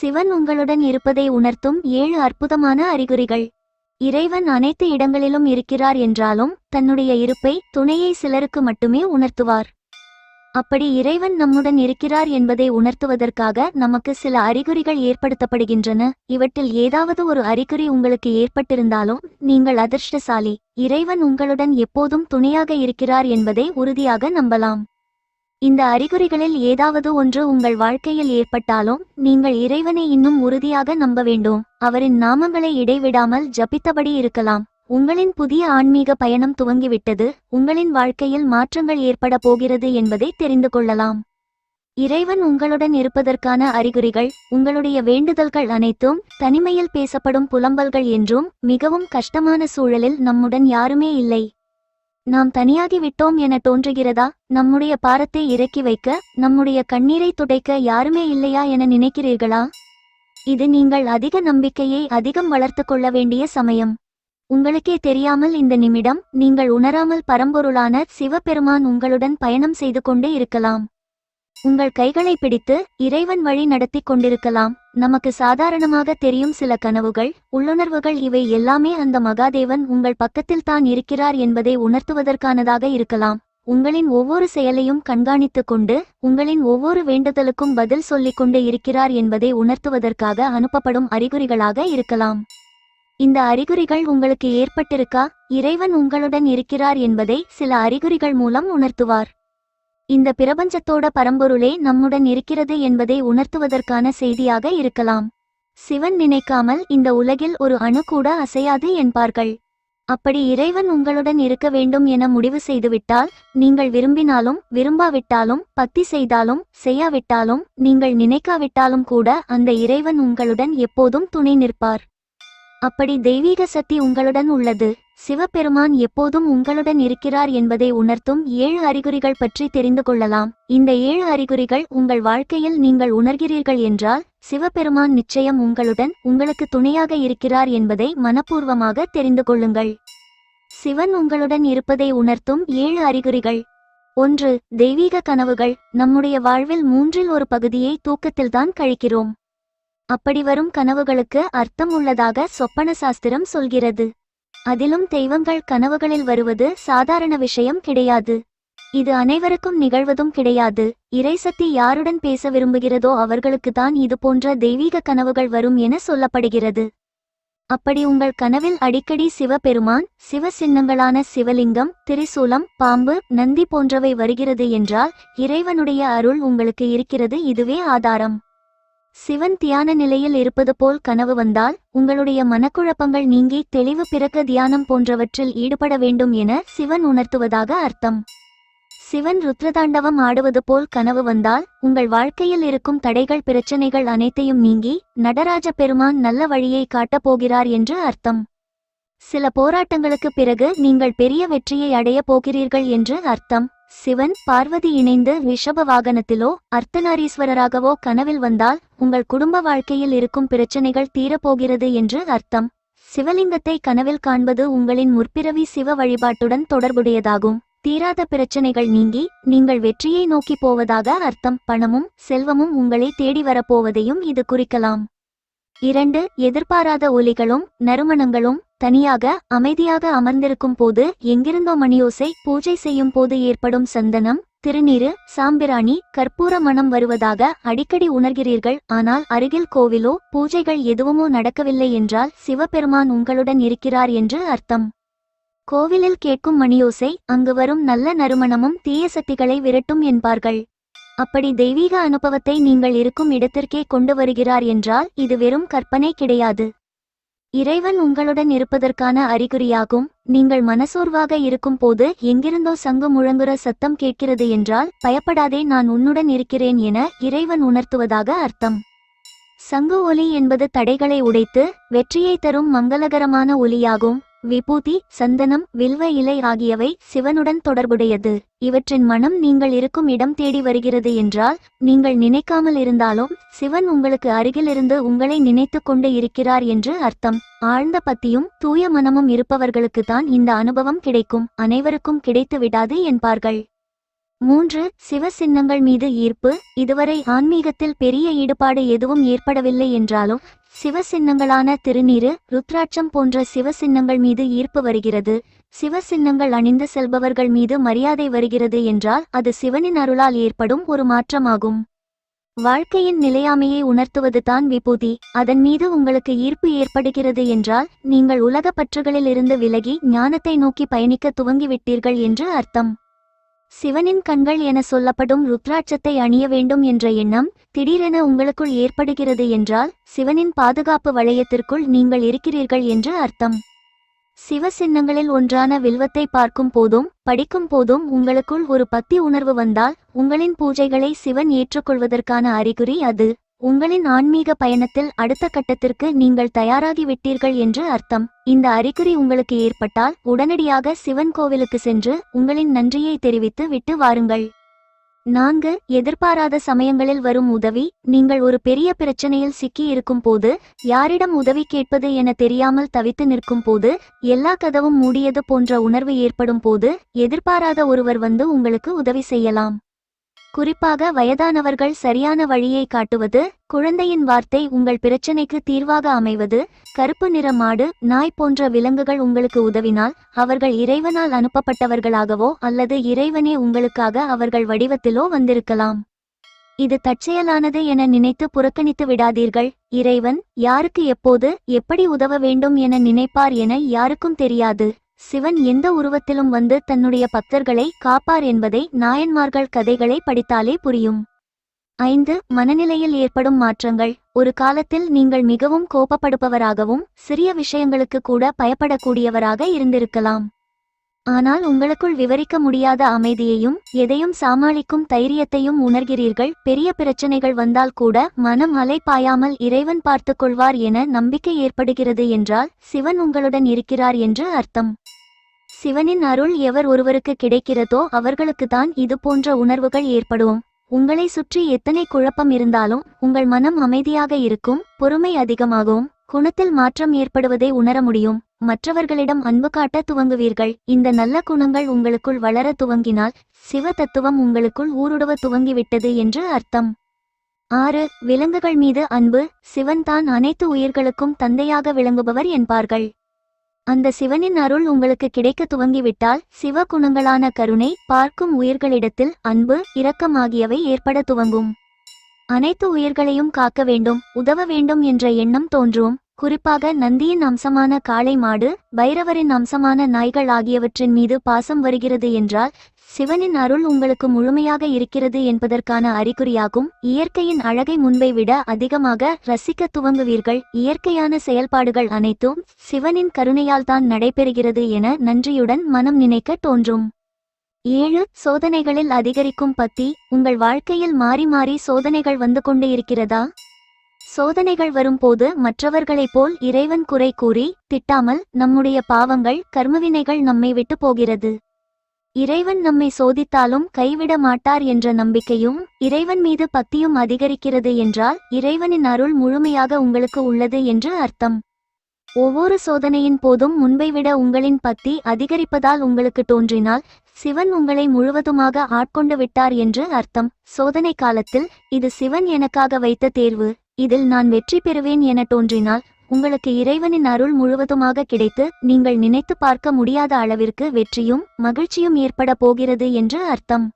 சிவன் உங்களுடன் இருப்பதை உணர்த்தும் ஏழு அற்புதமான அறிகுறிகள். இறைவன் அனைத்து இடங்களிலும் இருக்கிறார் என்றாலும் தன்னுடைய இருப்பை துணையை சிலருக்கு மட்டுமே உணர்த்துவார். அப்படி இறைவன் நம்முடன் இருக்கிறார் என்பதை உணர்த்துவதற்காக நமக்கு சில அறிகுறிகள் ஏற்படுத்தப்படுகின்றன. இவற்றில் ஏதாவது ஒரு அறிகுறி உங்களுக்கு ஏற்பட்டிருந்தாலும் நீங்கள் அதிர்ஷ்டசாலி. இறைவன் உங்களுடன் எப்போதும் துணையாக இருக்கிறார் என்பதை உறுதியாக நம்பலாம். இந்த அறிகுறிகளில் ஏதாவது ஒன்று உங்கள் வாழ்க்கையில் ஏற்பட்டாலும் நீங்கள் இறைவனை இன்னும் உறுதியாக நம்ப வேண்டும். அவரின் நாமங்களை இடைவிடாமல் ஜபித்தபடி இருக்கலாம். உங்களின் புதிய ஆன்மீக பயணம் துவங்கிவிட்டது. உங்களின் வாழ்க்கையில் மாற்றங்கள் ஏற்பட போகிறது என்பதை தெரிந்து கொள்ளலாம். இறைவன் உங்களுடன் இருப்பதற்கான அறிகுறிகள் உங்களுடைய வேண்டுதல்கள் அனைத்தும் தனிமையில் பேசப்படும் புலம்பல்கள் என்றும் மிகவும் கஷ்டமான சூழலில் நம்முடன் யாருமே இல்லை. நாம் தனியாகி விட்டோம் என தோன்றுகிறதா? நம்முடைய பாரத்தை இறக்கி வைக்க நம்முடைய கண்ணீரை துடைக்க யாருமே இல்லையா என நினைக்கிறீர்களா? இது நீங்கள் அதிக நம்பிக்கையை அதிகம் வளர்த்து கொள்ள வேண்டிய சமயம். உங்களுக்கே தெரியாமல் இந்த நிமிடம் நீங்கள் உணராமல் பரம்பொருளான சிவபெருமான் உங்களுடன் பயணம் செய்து கொண்டே இருக்கலாம். உங்கள் கைகளை பிடித்து இறைவன் வழி நடத்தி கொண்டிருக்கலாம். நமக்கு சாதாரணமாக தெரியும் சில கனவுகள் உள்ளுணர்வுகள் இவை எல்லாமே அந்த மகாதேவன் உங்கள் பக்கத்தில் தான் இருக்கிறார் என்பதை உணர்த்துவதற்கானதாக இருக்கலாம். உங்களின் ஒவ்வொரு செயலையும் கண்காணித்துக் கொண்டு உங்களின் ஒவ்வொரு வேண்டுதலுக்கும் பதில் சொல்லிக் கொண்டு இருக்கிறார் என்பதை உணர்த்துவதற்காக அனுப்பப்படும் அறிகுறிகளாக இருக்கலாம். இந்த அறிகுறிகள் உங்களுக்கு ஏற்பட்டிருக்கா? இறைவன் உங்களுடன் இருக்கிறார் என்பதை சில அறிகுறிகள் மூலம் உணர்த்துவார். இந்த பிரபஞ்சத்தோட பரம்பொருளே நம்முடன் இருக்கிறது என்பதை உணர்த்துவதற்கான செய்தியாக இருக்கலாம். சிவன் நினைக்காமல் இந்த உலகில் ஒரு அணு கூட அசையாது என்பார்கள். அப்படி இறைவன் உங்களுடன் இருக்க வேண்டும் என முடிவு செய்துவிட்டால் நீங்கள் விரும்பினாலும் விரும்பாவிட்டாலும் பக்தி செய்தாலும் செய்யாவிட்டாலும் நீங்கள் நினைக்காவிட்டாலும் கூட அந்த இறைவன் உங்களுடன் எப்போதும் துணை நிற்பார். அப்படி தெய்வீக சக்தி உங்களுடன் உள்ளது. சிவபெருமான் எப்போதும் உங்களுடன் இருக்கிறார் என்பதை உணர்த்தும் ஏழு அறிகுறிகள் பற்றி தெரிந்து கொள்ளலாம். இந்த ஏழு அறிகுறிகள் உங்கள் வாழ்க்கையில் நீங்கள் உணர்கிறீர்கள் என்றால் சிவபெருமான் நிச்சயம் உங்களுடன் உங்களுக்கு துணையாக இருக்கிறார் என்பதை மனப்பூர்வமாக தெரிந்து கொள்ளுங்கள். சிவன் உங்களுடன் இருப்பதை உணர்த்தும் ஏழு அறிகுறிகள். ஒன்று தெய்வீக கனவுகள். நம்முடைய வாழ்வில் மூன்றில் ஒரு பகுதியை தூக்கத்தில்தான் கழிக்கிறோம். அப்படி வரும் கனவுகளுக்கு அர்த்தம் உள்ளதாக சொப்பன சாஸ்திரம் சொல்கிறது. அதிலும் தெய்வங்கள் கனவுகளில் வருவது சாதாரண விஷயம் கிடையாது. இது அனைவருக்கும் நிகழ்வதும் கிடையாது. இறைசக்தி யாருடன் பேச விரும்புகிறதோ அவர்களுக்குத்தான் இது போன்ற தெய்வீக கனவுகள் வரும் என சொல்லப்படுகிறது. அப்படி உங்கள் கனவில் அடிக்கடி சிவபெருமான் சிவ சின்னங்களான சிவலிங்கம் திரிசூலம் பாம்பு நந்தி போன்றவை வருகிறது என்றால் இறைவனுடைய அருள் உங்களுக்கு இருக்கிறது இதுவே ஆதாரம். சிவன் தியான நிலையில் இருப்பது போல் கனவு வந்தால் உங்களுடைய மனக்குழப்பங்கள் நீங்கி தெளிவு பிறக்க தியானம் போன்றவற்றில் ஈடுபட வேண்டும் என சிவன் உணர்த்துவதாக அர்த்தம். சிவன் ருத்ரதாண்டவம் ஆடுவது போல் கனவு வந்தால் உங்கள் வாழ்க்கையில் இருக்கும் தடைகள் பிரச்சனைகள் அனைத்தையும் நீங்கி நடராஜ பெருமான் நல்ல வழியை காட்டப் போகிறார் என்று அர்த்தம். சில போராட்டங்களுக்கு பிறகு நீங்கள் பெரிய வெற்றியை அடையப் போகிறீர்கள் என்று அர்த்தம். சிவன் பார்வதி இணைந்து ரிஷப வாகனத்திலோ அர்த்தநாரீஸ்வரராகவோ கனவில் வந்தால் உங்கள் குடும்ப வாழ்க்கையில் இருக்கும் பிரச்சனைகள் தீரப்போகிறது என்று அர்த்தம். சிவலிங்கத்தை கனவில் காண்பது உங்களின் முற்பிறவி சிவ வழிபாட்டுடன் தொடர்புடையதாகும். தீராத பிரச்சனைகள் நீங்கி நீங்கள் வெற்றியை நோக்கி போவதாக அர்த்தம். பணமும் செல்வமும் உங்களை தேடி வரப்போவதையும் இது குறிக்கலாம். இரண்டு எதிர்பாராத ஒலிகளும் நறுமணங்களும் தனியாக அமைதியாக அமர்ந்திருக்கும் போது எங்கிருந்தோ மணியோசை பூஜை செய்யும் போது ஏற்படும் சந்தனம் திருநீரு சாம்பிராணி கற்பூர மனம் வருவதாக அடிக்கடி உணர்கிறீர்கள். ஆனால் அருகில் கோவிலோ பூஜைகள் எதுவுமோ நடக்கவில்லை என்றால் சிவபெருமான் உங்களுடன் இருக்கிறார் என்று அர்த்தம். கோவிலில் கேட்கும் மணியோசை அங்கு வரும் நல்ல நறுமணமும் தீய சக்திகளை விரட்டும் என்பார்கள். அப்படி தெய்வீக அனுபவத்தை நீங்கள் இருக்கும் இடத்திற்கே கொண்டு வருகிறார் என்றால் இது வெறும் கற்பனை கிடையாது. இறைவன் உங்களுடன் இருப்பதற்கான அறிகுறியாகும். நீங்கள் மனசோர்வாக இருக்கும் போது எங்கிருந்தோ சங்கு முழங்குற சத்தம் கேட்கிறது என்றால் பயப்படாதே நான் உன்னுடன் இருக்கிறேன் என இறைவன் உணர்த்துவதாக அர்த்தம். சங்கு ஒலி என்பது தடைகளை உடைத்து வெற்றியை தரும் மங்களகரமான ஒலியாகும். விபூதி சந்தனம் வில்வ இலை ஆகியவை சிவனுடன் தொடர்புடையது. இவற்றின் மனம் நீங்கள் இருக்கும் இடம் தேடி வருகிறது என்றால் நீங்கள் நினைக்காமல் இருந்தாலும் சிவன் உங்களுக்கு அருகிலிருந்து உங்களை நினைத்து கொண்டு இருக்கிறார் என்று அர்த்தம். ஆழ்ந்த பத்தியும் தூய மனமும் இருப்பவர்களுக்கு தான் இந்த அனுபவம் கிடைக்கும். அனைவருக்கும் கிடைத்து விடாது என்பார்கள். மூன்று சிவ சின்னங்கள் மீது ஈர்ப்பு. இதுவரை ஆன்மீகத்தில் பெரிய ஈடுபாடு எதுவும் ஏற்படவில்லை என்றாலும் சிவ சின்னங்களான ருத்ராட்சம் போன்ற சிவ சின்னங்கள் மீது ஈர்ப்பு வருகிறது. சிவ சின்னங்கள் அணிந்து செல்பவர்கள் மீது மரியாதை வருகிறது என்றால் அது சிவனின் அருளால் ஏற்படும் ஒரு மாற்றமாகும். வாழ்க்கையின் நிலையாமையை உணர்த்துவது தான் விபூதி. அதன் மீது உங்களுக்கு ஈர்ப்பு ஏற்படுகிறது என்றால் நீங்கள் உலக பற்றுகளில் இருந்து விலகி ஞானத்தை நோக்கி பயணிக்க துவங்கிவிட்டீர்கள் என்று அர்த்தம். சிவனின் கண்கள் என சொல்லப்படும் ருத்ராட்சத்தை அணிய வேண்டும் என்ற எண்ணம் திடீரென உங்களுக்குள் ஏற்படுகிறது என்றால் சிவனின் பாதுகாப்பு வளையத்திற்குள் நீங்கள் இருக்கிறீர்கள் என்று அர்த்தம். சிவ சின்னங்களில் ஒன்றான வில்வத்தை பார்க்கும் போதும் படிக்கும் போதும் உங்களுக்குள் ஒரு பக்தி உணர்வு வந்தால் உங்களின் பூஜைகளை சிவன் ஏற்றுக்கொள்வதற்கான அறிகுறி அது. உங்களின் ஆன்மீக பயணத்தில் அடுத்த கட்டத்திற்கு நீங்கள் தயாராகி விட்டீர்கள் என்று அர்த்தம். இந்த அறிகுறி உங்களுக்கு ஏற்பட்டால் உடனடியாக சிவன் கோவிலுக்கு சென்று உங்களின் நன்றியை தெரிவித்து விட்டு வாருங்கள். நான்கு எதிர்பாராத சமயங்களில் வரும் உதவி. நீங்கள் ஒரு பெரிய பிரச்சனையில் சிக்கி இருக்கும் போது யாரிடம் உதவி கேட்பது என தெரியாமல் தவித்து நிற்கும் போது எல்லா கதவும் மூடியது போன்ற உணர்வு ஏற்படும் போது எதிர்பாராத ஒருவர் வந்து உங்களுக்கு உதவி செய்யலாம். குறிப்பாக வயதானவர்கள் சரியான வழியை காட்டுவது குழந்தையின் வார்த்தை உங்கள் பிரச்சனைக்கு தீர்வாக அமைவது கருப்பு நிற மாடு நாய் போன்ற விலங்குகள் உங்களுக்கு உதவினால் அவர்கள் இறைவனால் அனுப்பப்பட்டவர்களாகவோ அல்லது இறைவனே உங்களுக்காக அவர்கள் வடிவத்திலோ வந்திருக்கலாம். இது தற்செயலானது என நினைத்து புறக்கணித்து விடாதீர்கள். இறைவன் யாருக்கு எப்போது எப்படி உதவ வேண்டும் என நினைப்பார் என யாருக்கும் தெரியாது. சிவன் எந்த உருவத்திலும் வந்து தன்னுடைய பக்தர்களை காப்பார் என்பதை நாயன்மார்கள் கதைகளை படித்தாலே புரியும். ஐந்து மனநிலையில் ஏற்படும் மாற்றங்கள். ஒரு காலத்தில் நீங்கள் மிகவும் கோபப்படுபவராகவும் சிறிய விஷயங்களுக்கு கூட பயப்படக்கூடியவராக இருந்திருக்கலாம். ஆனால் உங்களுக்குள் விவரிக்க முடியாத அமைதியையும் எதையும் சமாளிக்கும் தைரியத்தையும் உணர்கிறீர்கள். பெரிய பிரச்சனைகள் வந்தால் கூட மனம் அலை பாயாமல் இறைவன் பார்த்துக் கொள்வார் என நம்பிக்கை ஏற்படுகிறது என்றால் சிவன் உங்களுடன் இருக்கிறார் என்று அர்த்தம். சிவனின் அருள் எவர் ஒருவருக்கு கிடைக்கிறதோ அவர்களுக்குத்தான் இது போன்ற உணர்வுகள் ஏற்படும். உங்களை சுற்றி எத்தனை குழப்பம் இருந்தாலும் உங்கள் மனம் அமைதியாக இருக்கும் பொறுமை அதிகமாகும். குணத்தில் மாற்றம் ஏற்படுவதை உணர முடியும். மற்றவர்களிடம் அன்பு காட்ட துவங்குவீர்கள். இந்த நல்ல குணங்கள் உங்களுக்குள் வளர துவங்கினால் சிவ தத்துவம் உங்களுக்குள் ஊடுருவ துவங்கிவிட்டது என்று அர்த்தம். ஆறு விலங்குகள் மீது அன்பு. சிவன் தான் அனைத்து உயிர்களுக்கும் தந்தையாக விளங்குபவர் என்பார்கள். அந்த சிவனின் அருள் உங்களுக்கு கிடைக்க துவங்கிவிட்டால் சிவ குணங்களான கருணை பார்க்கும் உயிர்களிடத்தில் அன்பு இரக்கம் ஆகியவை ஏற்பட துவங்கும். அனைத்து உயிர்களையும் காக்க வேண்டும் உதவ வேண்டும் என்ற எண்ணம் தோன்றும். குறிப்பாக நந்தியின் அம்சமான காளை மாடு பைரவரின் அம்சமான நாய்கள் ஆகியவற்றின் மீது பாசம் வருகிறது என்றால் சிவனின் அருள் உங்களுக்கு முழுமையாக இருக்கிறது என்பதற்கான அறிகுறியாகும். இயற்கையின் அழகை முன்பை விட அதிகமாக ரசிக்க துவங்குவீர்கள். இயற்கையான செயல்பாடுகள் அனைத்தும் சிவனின் கருணையால் தான் நடைபெறுகிறது என நன்றியுடன் மனம் நினைக்க தோன்றும். ஏழு சோதனைகளில் அதிகரிக்கும் பத்தி உங்கள் வாழ்க்கையில் மாறி மாறி சோதனைகள் வந்து கொண்டு இருக்கிறதா? சோதனைகள் வரும்போது மற்றவர்களைப் போல் இறைவன் குறை கூறி திட்டாமல் நம்முடைய பாவங்கள் கர்மவினைகள் நம்மை விட்டு போகிறது. இறைவன் நம்மை சோதித்தாலும் கைவிட மாட்டார் என்ற நம்பிக்கையும் இறைவன் மீது பத்தியும் அதிகரிக்கிறது என்றால் இறைவனின் அருள் முழுமையாக உங்களுக்கு உள்ளது என்று அர்த்தம். ஒவ்வொரு சோதனையின் போதும் முன்பை விட உங்களின் பத்தி அதிகரிப்பதால் உங்களுக்கு தோன்றினால் சிவன் உங்களை முழுவதுமாக ஆட்கொண்டு விட்டார் என்று அர்த்தம். சோதனை காலத்தில் இது சிவன் எனக்காக வைத்த தேர்வு. இதில் நான் வெற்றி பெறுவேன் என தோன்றினால் உங்களுக்கு இறைவனின் அருள் முழுவதுமாக கிடைத்து நீங்கள் நினைத்து பார்க்க முடியாத அளவிற்கு வெற்றியும் மகிழ்ச்சியும் ஏற்பட போகிறது என்று அர்த்தம்.